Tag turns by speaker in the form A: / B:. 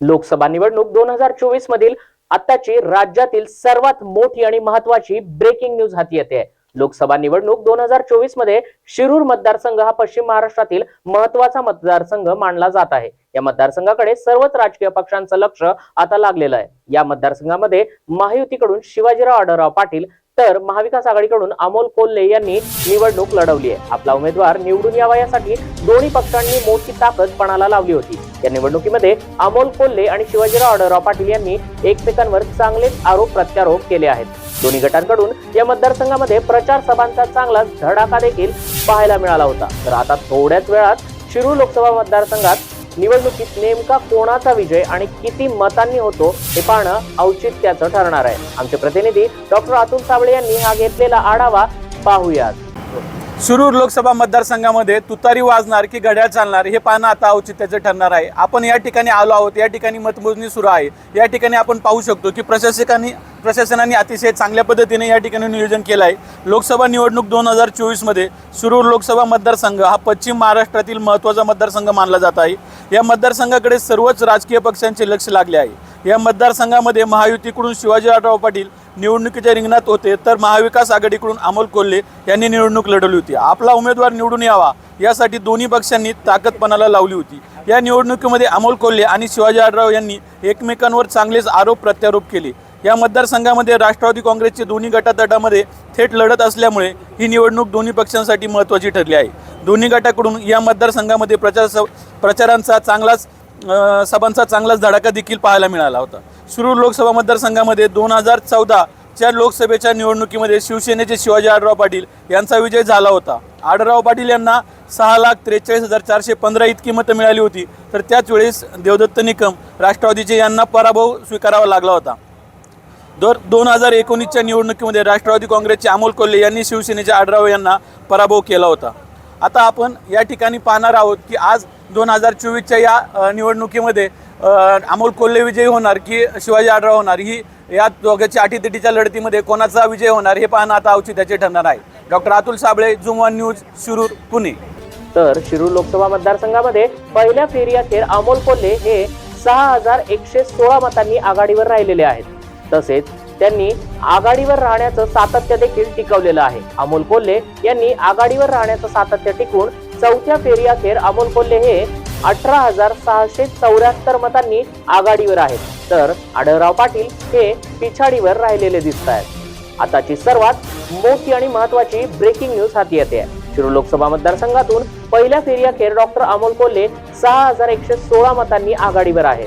A: लोकसभा निवडणूक दोन हजार चोवीस मधील आताची राज्यातील सर्वात मोठी आणि महत्वाची ब्रेकिंग न्यूज हाती येते. लोकसभा निवडणूक दोन हजार चोवीसमध्ये शिरूर मतदारसंघ हा पश्चिम महाराष्ट्रातील महत्त्वाचा मतदारसंघ मानला जात आहे. या मतदारसंघाकडे सर्वच राजकीय पक्षांचं लक्ष आता लागलेलं आहे. या मतदारसंघामध्ये महायुतीकडून शिवाजीराव आढळराव पाटील तर महाविकास आघाडीकडून अमोल कोल्हे यांनी निवडणूक लढवली आहे. आपला उमेदवार निवडून यावा यासाठी दोन्ही पक्षांनी मोठी ताकद पणाला लावली होती. या निवडणुकीमध्ये अमोल कोल्हे आणि शिवाजीराव आढळराव पाटील यांनी एकमेकांवर चांगलेच आरोप प्रत्यारोप केले आहेत. दोन्ही गटांकडून या मतदारसंघामध्ये प्रचार सभांचा चांगला धडाका देखील पाहायला मिळाला होता. तर आता थोड्याच वेळात शिरूर लोकसभा मतदारसंघात निवडणुकीत नेमका कोणाचा विजय आणि किती मतांनी होतो हे पाहणं औचित्याचं ठरणार आहे. आमचे प्रतिनिधी डॉक्टर अतुल साबळे यांनी हा घेतलेला आढावा पाहूयात.
B: शिरूर लोकसभा मतदारसंघामध्ये तुतारी वाजणार की घड्याळ चालणार हे पाहणं आता औचित्याचं ठरणार आहे. आपण या ठिकाणी आलो आहोत या ठिकाणी मतमोजणी सुरू आहे. या ठिकाणी आपण पाहू शकतो की प्रशासकांनी प्रशासनाने अतिशय चांगल्या पद्धतीने या ठिकाणी नियोजन केलं आहे. लोकसभा निवडणूक दोन हजार चोवीसमध्ये शिरूर लोकसभा मतदारसंघ हा पश्चिम महाराष्ट्रातील महत्त्वाचा मतदारसंघ मानला जात आहे. या मतदारसंघाकडे सर्वच राजकीय पक्षांचे लक्ष लागले आहे. या मतदारसंघामध्ये महायुतीकडून शिवाजीराव पाटील निवडणुकीच्या रिंगणात होते तर महाविकास आघाडीकडून अमोल कोल्हे यांनी निवडणूक लढवली होती. आपला उमेदवार निवडून यावा यासाठी दोन्ही पक्षांनी ताकदपणाला लावली होती. या निवडणुकीमध्ये अमोल कोल्हे आणि शिवाजी आडराव यांनी एकमेकांवर चांगलेच आरोप प्रत्यारोप केले. या मतदारसंघामध्ये राष्ट्रवादी काँग्रेसचे दोन्ही गटातटामध्ये थेट लढत असल्यामुळे ही निवडणूक दोन्ही पक्षांसाठी महत्त्वाची ठरली आहे. दोन्ही गटाकडून या मतदारसंघामध्ये प्रचार स प्रचारांचा चांगलाच सभांचा चांगलाच धडाका देखील पाहायला मिळाला होता. शिरूर लोकसभा मतदारसंघामध्ये दोन हजार चौदाच्या लोकसभेच्या निवडणुकीमध्ये शिवसेनेचे शिवाजी आडराव पाटील यांचा विजय झाला होता. आडराव पाटील यांना सहा लाख त्रेचाळीस हजार चारशे पंधरा इतकी मतं मिळाली होती. तर त्याच वेळेस देवदत्त निकम राष्ट्रवादीचे यांना पराभव स्वीकारावा लागला होता. दर दोन हजार एकोणीसच्या निवडणुकीमध्ये राष्ट्रवादी काँग्रेसचे अमोल कोल्हे यांनी शिवसेनेच्या आडराव यांना पराभव केला होता. आता आपण या ठिकाणी पाहणार आहोत की आज दोन हजार चोवीसच्या या निवडणुकीमध्ये अमोल कोल्हे विजयी होणार की शिवाजी आढराव होणार? ही या दोघांच्या अटीतटीच्या लढतीमध्ये कोणाचा विजय होणार हे पाहणं आता औचित्याचे ठरणार आहे. Doctor Atul Sable zoom one news Shirur Pune.
A: तर शिरूर लोकसभा मतदारसंघामध्ये पहिल्या फेरीअखेर अमोल कोल्हे हे सहा हजार एकशे सोळा मतांनी आघाडीवर राहिलेले आहेत. तसेच त्यांनी आघाडीवर राहण्याचं सातत्य देखील टिकवलेलं आहे. अमोल कोल्हे यांनी आघाडीवर राहण्याचं सातत्य टिकून चौथ्या फेरीअखेर अमोल कोल्हे हे अठरा हजार सहाशे चौऱ्याहत्तर मतांनी आघाडीवर आहेत. तर आढळराव पाटील हे पिछाडीवर राहिलेले दिसत आहेत. आताची सर्वात मोठी आणि महत्वाची ब्रेकिंग न्यूज हाती येते. शिरूर लोकसभा मतदारसंघातून पहिल्या फेरीअखेर डॉक्टर अमोल कोल्हे सहा हजार एकशे सोळा मतांनी आघाडीवर आहे